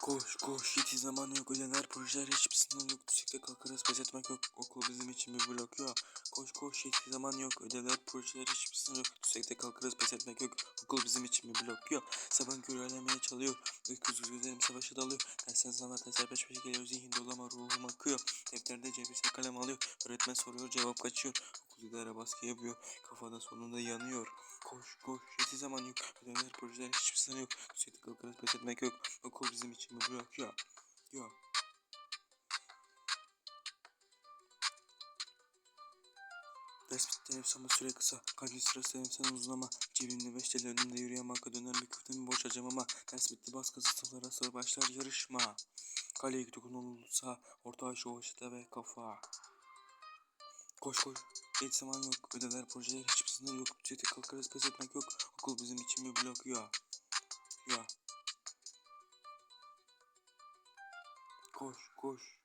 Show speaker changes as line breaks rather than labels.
Koş koş. Hiç zaman yok ödeler projeler hiçbir sınır yok. Düşükte kalkarız. Pes etmek yok. Okul bizim için bir blok. Yok. Koş koş. Hiç zaman yok. Ödeler projeler hiçbir sınır yok. Düşükte kalkarız. Pes etmek yok. Okul bizim için bir blok. Yok. Sabah körü alemeye çalıyor. Öküz gözlerim savaşa dalıyor. Dersen sana dersler peş peşe geliyor. Zihin dolama ruhum akıyor. Defterde cebise kalem alıyor. Öğretmen soruyor. Cevap kaçıyor İdare baskı yapıyor. Kafada sonunda yanıyor. Koş koş. Hiç zaman yok. Ödeler projeler hiçbir sınır yok. Düşükte kalkarız pes etmek yok. Okul bizim için bir blok yok Yok Ders bitti. Nefes ama süre kısa. Kalbi sırası sen uzun ama. Cebimde beş TL önümde yürüyen banka döner bir küftemi boş acım ama. Ders bitti. Bas kızı sıfıra sıra başlar yarışma. Kaleye dokunulsa Orta aşı oşita ve kafa Koş koş. Hiç zaman yok. Ödeler projeler hiçbir sınır yok Sürekli kalkarız pes etmek yok. Okul bizim için bir blok. Ya. Ya. Koş koş